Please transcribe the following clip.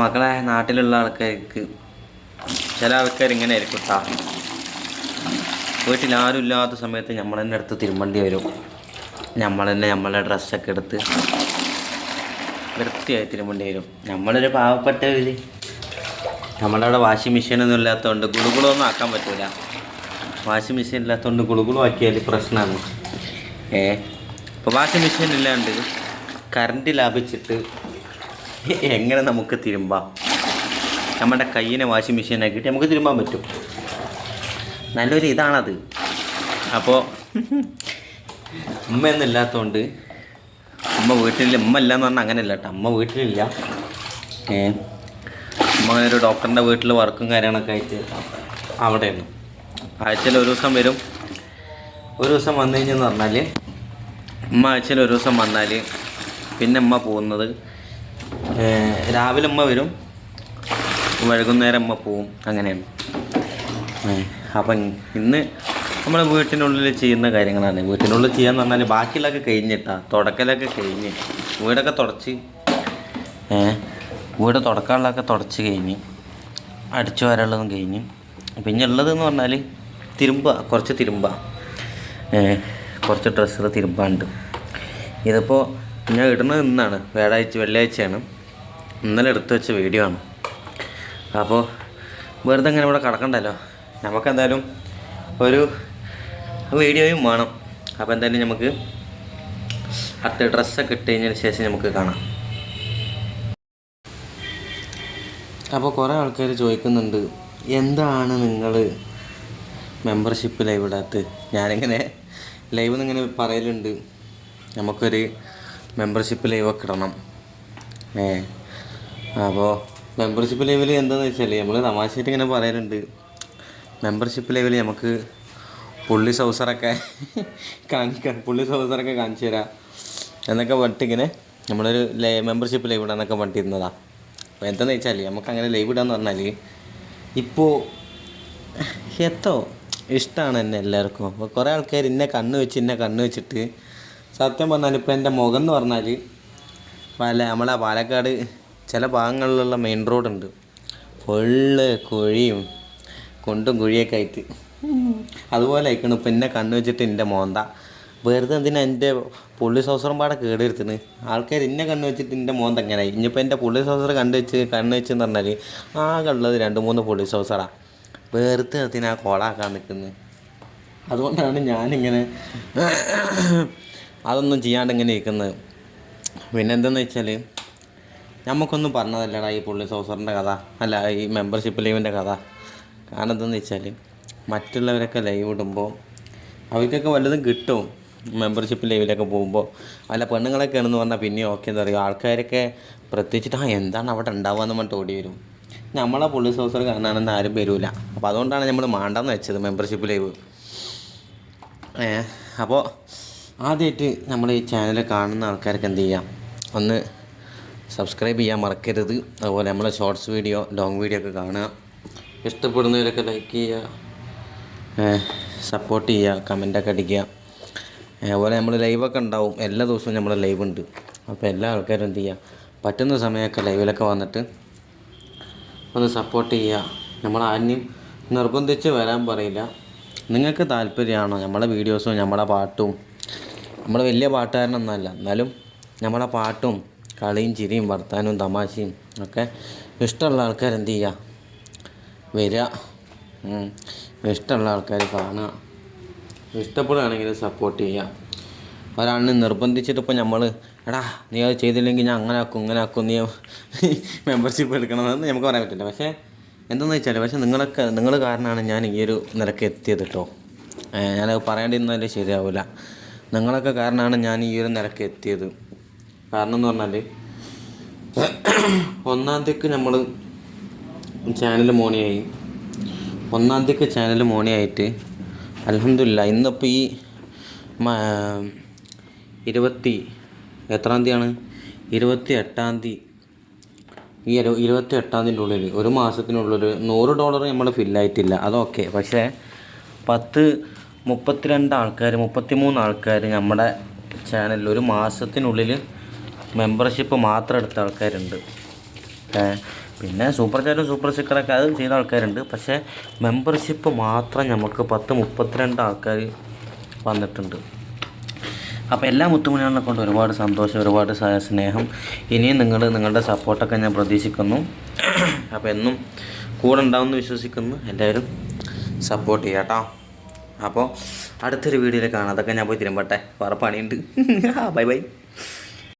മക്കളെ നാട്ടിലുള്ള ആൾക്കാർക്ക് ചില ആൾക്കാർ ഇങ്ങനെ ആയിരിക്കും കേട്ടാ വീട്ടിൽ ആരും ഇല്ലാത്ത സമയത്ത് നമ്മൾ തന്നെ അടുത്ത് തിരുമ്പണ്ടി വരും. നമ്മൾ തന്നെ നമ്മളെ ഡ്രസ്സൊക്കെ എടുത്ത് വൃത്തിയായി തിരുമ്പണ്ടി വരും. നമ്മളൊരു പാവപ്പെട്ടവര്. നമ്മളവിടെ വാഷിംഗ് മെഷീനൊന്നും ഇല്ലാത്തതുകൊണ്ട് ഗുളുകുളൊന്നും ആക്കാൻ പറ്റൂല. വാഷിംഗ് മെഷീൻ ഇല്ലാത്തതുകൊണ്ട് ഗുളുകുളും ആക്കിയാൽ പ്രശ്നമാണ് ഏ? ഇപ്പോൾ വാഷിംഗ് മെഷീൻ ഇല്ലാണ്ട് കറണ്ട് ലാഭിച്ചിട്ട് എങ്ങനെ നമുക്ക് തിരുമ്പാം? നമ്മുടെ കയ്യിനെ വാഷിംഗ് മെഷീൻ കിട്ടി നമുക്ക് തിരുമ്പാൻ പറ്റും. നല്ലൊരു ഇതാണത്. അപ്പോൾ ഉമ്മയൊന്നും ഇല്ലാത്തതുകൊണ്ട് അമ്മ വീട്ടിലില്ല. അമ്മ ഇല്ല എന്ന് പറഞ്ഞാൽ അങ്ങനെയല്ല കേട്ടോ. അമ്മ വീട്ടിലില്ല. അമ്മ ഒരു ഡോക്ടറിന്റെ വീട്ടിൽ വർക്കും കാര്യങ്ങളൊക്കെ ആയിട്ട് അവിടെയാണ്. ആഴ്ചയിൽ ഒരു ദിവസം വരും. ഒരു ദിവസം വന്നു കഴിഞ്ഞെന്ന് പറഞ്ഞാൽ അമ്മ ആഴ്ചയിൽ ഒരു ദിവസം വന്നാൽ പിന്നെ അമ്മ പോകുന്നത് രാവിലെ ഉമ്മ വരും. വൈകുന്നേരം അമ്മ പോവും. അങ്ങനെയാണ്. അപ്പം ഇന്ന് നമ്മൾ വീട്ടിനുള്ളിൽ ചെയ്യുന്ന കാര്യങ്ങളാണ്. വീട്ടിനുള്ളിൽ ചെയ്യാന്ന് പറഞ്ഞാൽ ബാക്കിയുള്ളതൊക്കെ കഴിഞ്ഞിട്ടാ. തുടക്കലൊക്കെ കഴിഞ്ഞ്. വീടൊക്കെ തുടച്ച്. വീട് തുടക്കാനുള്ളതൊക്കെ തുടച്ച് കഴിഞ്ഞ്. അടിച്ചു വരാനുള്ളതും കഴിഞ്ഞ്. പിന്നെ ഉള്ളതെന്ന് പറഞ്ഞാൽ തിരുമ്പ കുറച്ച് തിരുമ്പ കുറച്ച് ഡ്രസ്സുകൾ തിരുമ്പാണ്ട്. ഇതിപ്പോൾ ഞാൻ ഇടുന്നത് ഇന്നാണ്. വ്യാഴാഴ്ച വെള്ളിയാഴ്ചയാണ്. ഇന്നലെ എടുത്തു വെച്ച വീഡിയോ ആണ്. അപ്പോൾ വെറുതെ ഇങ്ങനെ ഇവിടെ കിടക്കണ്ടല്ലോ. നമുക്കെന്തായാലും ഒരു വീഡിയോയും വേണം. അപ്പോൾ എന്തായാലും നമുക്ക് അടുത്ത ഡ്രസ്സൊക്കെ ഇട്ട് കഴിഞ്ഞതിന് ശേഷം നമുക്ക് കാണാം. അപ്പോൾ കുറേ ആൾക്കാർ ചോദിക്കുന്നുണ്ട് എന്താണ് നിങ്ങൾ മെമ്പർഷിപ്പ് ലൈവ് ഇടാത്ത ഞാനിങ്ങനെ ലൈവ് എന്നിങ്ങനെ പറയലുണ്ട് നമുക്കൊരു മെമ്പർഷിപ്പ് ലൈവൊക്കെ ഇടണം. ഏ അപ്പോൾ മെമ്പർഷിപ്പ് ലെവൽ എന്താണെന്ന് വെച്ചാൽ നമ്മൾ തമാശയായിട്ട് ഇങ്ങനെ പറയാറുണ്ട് മെമ്പർഷിപ്പ് ലെവൽ നമുക്ക് പുള്ളി സൗസറൊക്കെ കാണിക്കാൻ പുള്ളി സൗസറൊക്കെ കാണിച്ചു തരാം എന്നൊക്കെ പറഞ്ഞിട്ടിങ്ങനെ നമ്മളൊരു ലൈ മെമ്പർഷിപ്പ് ലൈവ് ഇടാന്നൊക്കെ പറഞ്ഞിരുന്നതാണ് അപ്പോൾ എന്താണെന്ന് വെച്ചാൽ നമുക്ക് അങ്ങനെ ലൈവ് ഇടാന്ന് പറഞ്ഞാൽ ഇപ്പോൾ എത്തോ? ഇഷ്ടമാണ് എന്നെ എല്ലാവർക്കും. അപ്പോൾ കുറേ ആൾക്കാർ ഇന്നെ കണ്ണ് വെച്ച് ഇന്നെ കണ്ണ് വെച്ചിട്ട് സത്യം പറഞ്ഞാൽ ഇപ്പോൾ എന്റെ മുഖം എന്ന് പറഞ്ഞാൽ പല നമ്മളെ പാലക്കാട് ചില ഭാഗങ്ങളിലുള്ള മെയിൻ റോഡുണ്ട് ഫുള്ള് കുഴിയും കൊണ്ടും കുഴിയൊക്കെ ആയിട്ട്. അതുപോലെ ആയിക്കണ്. ഇപ്പം എന്നെ കണ്ണു വെച്ചിട്ട് എന്റെ മോന്ത. വെറുതെ എന്തിനാ എന്റെ പുള്ളി സോസറും പാടെ കേടെടുത്തിന് ആൾക്കാർ എന്നെ കണ്ണു വെച്ചിട്ട് എന്റെ മോന്ത എങ്ങനെയായി ഇനിയിപ്പോൾ എന്റെ പുള്ളി സോസർ കണ്ടു വെച്ച് കണ്ണു വെച്ചെന്ന് പറഞ്ഞാൽ ആകെ ഉള്ളത് രണ്ട് മൂന്ന് പുള്ളി സോസറാണ് വെറുതെ അതിനാ കോളാക്കാൻ നിൽക്കുന്നത് അതുകൊണ്ടാണ് ഞാനിങ്ങനെ അതൊന്നും ചെയ്യാണ്ട് ഇങ്ങനെ ഇരിക്കുന്നത് പിന്നെ എന്തെന്ന് വെച്ചാൽ നമുക്കൊന്നും പറഞ്ഞതല്ലടാ ഈ പുള്ളി സോസറിന്റെ കഥ. അല്ല ഈ മെമ്പർഷിപ്പ് ലീവിന്റെ കഥ. കാരണം എന്തെന്ന് വെച്ചാൽ മറ്റുള്ളവരൊക്കെ ലൈവ് ഇടുമ്പോൾ അവർക്കൊക്കെ വല്ലതും കിട്ടും മെമ്പർഷിപ്പ് ലൈവിലൊക്കെ പോകുമ്പോൾ. അല്ല പെണ്ണുങ്ങളൊക്കെ ആണെന്ന് പറഞ്ഞാൽ പിന്നെ ഓക്കെ എന്താ പറയുക ആൾക്കാരൊക്കെ പ്രത്യേകിച്ചിട്ട് ആ എന്താണ് അവിടെ ഉണ്ടാവുക എന്ന് പറഞ്ഞിട്ട് ഓടി വരും. നമ്മളെ പുള്ളി സോസർ കാണാനൊന്നും ആരും വരില്ല അപ്പോൾ അതുകൊണ്ടാണ് നമ്മൾ മാണ്ടെന്ന് വെച്ചത് മെമ്പർഷിപ്പ് ലൈവ് അപ്പോൾ ആദ്യമായിട്ട് നമ്മൾ ഈ ചാനൽ കാണുന്ന ആൾക്കാർക്ക് എന്ത് ചെയ്യാം? ഒന്ന് സബ്സ്ക്രൈബ് ചെയ്യാൻ മറക്കരുത്. അതുപോലെ നമ്മളെ ഷോർട്സ് വീഡിയോ ലോങ് വീഡിയോ ഒക്കെ കാണുക. ഇഷ്ടപ്പെടുന്നവരൊക്കെ ലൈക്ക് ചെയ്യുക. സപ്പോർട്ട് ചെയ്യുക. കമന്റൊക്കെ അടിക്കുക. അതുപോലെ നമ്മൾ ലൈവൊക്കെ ഉണ്ടാവും. എല്ലാ ദിവസവും നമ്മൾ ലൈവ് ഉണ്ട്. അപ്പോൾ എല്ലാ ആൾക്കാരും എന്ത് ചെയ്യുക? പറ്റുന്ന സമയമൊക്കെ ലൈവിലൊക്കെ വന്നിട്ട് ഒന്ന് സപ്പോർട്ട് ചെയ്യുക. നമ്മൾ ആരെയും നിർബന്ധിച്ച് വരാൻ പറയില്ല. നിങ്ങൾക്ക് താല്പര്യമാണോ? നമ്മളെ വീഡിയോസും നമ്മളെ പാട്ടും. നമ്മൾ വലിയ പാട്ടുകാരനൊന്നുമല്ല എന്നാലും നമ്മളെ പാട്ടും കളിയും ചിരിയും വർത്താനവും തമാശയും ഒക്കെ ഇഷ്ടമുള്ള ആൾക്കാർ എന്ത് ചെയ്യുക വരിക. ഇഷ്ടമുള്ള ആൾക്കാർ കാണുക ഇഷ്ടപ്പെടുകയാണെങ്കിൽ സപ്പോർട്ട് ചെയ്യുക ഒരാളിനെ നിർബന്ധിച്ചിട്ട് ഇപ്പോൾ നമ്മൾ എടാ നീ അത് ചെയ്തില്ലെങ്കിൽ ഞാൻ അങ്ങനെ ആക്കും ഇങ്ങനെ ആക്കും നീ മെമ്പർഷിപ്പ് എടുക്കണമെന്ന് നമുക്ക് പറയാൻ പറ്റില്ല. പക്ഷേ എന്തെന്ന് വെച്ചാൽ പക്ഷേ നിങ്ങളൊക്കെ നിങ്ങൾ കാരണമാണ് ഞാൻ ഈ ഒരു നിലയ്ക്ക് എത്തിയത് കേട്ടോ ഞാനത് പറയാണ്ടിരുന്നാൽ ശരിയാവില്ല നിങ്ങളൊക്കെ കാരണമാണ് ഞാൻ ഈ ഒരു നിലയ്ക്ക് എത്തിയത്. കാരണം എന്ന് പറഞ്ഞാൽ ഒന്നാം തീയതിക്ക് നമ്മൾ ചാനൽ മോണിയായി. ഒന്നാം തീയതിക്ക് ചാനൽ മോണിയായിട്ട് അലഹമില്ല ഇന്നിപ്പോൾ ഈ ഇരുപത്തി എത്രാം തീയതിയാണ്? ഇരുപത്തി എട്ടാം തീയതി. ഈ ഇരു ഇരുപത്തി എട്ടാം തീയതിന്റെ ഉള്ളിൽ ഒരു മാസത്തിനുള്ളിൽ നൂറ് ഡോളർ നമ്മൾ ഫില്ലായിട്ടില്ല അതൊക്കെ പക്ഷേ പത്ത് മുപ്പത്തിരണ്ട് ആൾക്കാർ മുപ്പത്തിമൂന്ന് ആൾക്കാർ നമ്മുടെ ചാനലിൽ ഒരു മാസത്തിനുള്ളിൽ മെമ്പർഷിപ്പ് മാത്രം എടുത്ത ആൾക്കാരുണ്ട്. പിന്നെ സൂപ്പർ ചാറ്റും സൂപ്പർ സ്റ്റിക്കറൊക്കെ അതും ചെയ്ത ആൾക്കാരുണ്ട്. പക്ഷേ മെമ്പർഷിപ്പ് മാത്രം നമുക്ക് പത്ത് മുപ്പത്തിരണ്ട് ആൾക്കാർ വന്നിട്ടുണ്ട്. അപ്പോൾ എല്ലാ മുത്തുമണികളെ കൊണ്ട് ഒരുപാട് സന്തോഷം ഒരുപാട് സ്നേഹം. ഇനിയും നിങ്ങൾ നിങ്ങളുടെ സപ്പോർട്ടൊക്കെ ഞാൻ പ്രതീക്ഷിക്കുന്നു. അപ്പോൾ എന്നും കൂടെ ഉണ്ടാവുമെന്ന് വിശ്വസിക്കുന്നു. എല്ലാവരും സപ്പോർട്ട് ചെയ്യാം കേട്ടോ അപ്പോൾ അടുത്തൊരു വീഡിയോയിൽ കാണാം. അതൊക്കെ ഞാൻ പോയി തിരുമ്പട്ടെ. വേറെ പണിയുണ്ട്. Bye bye.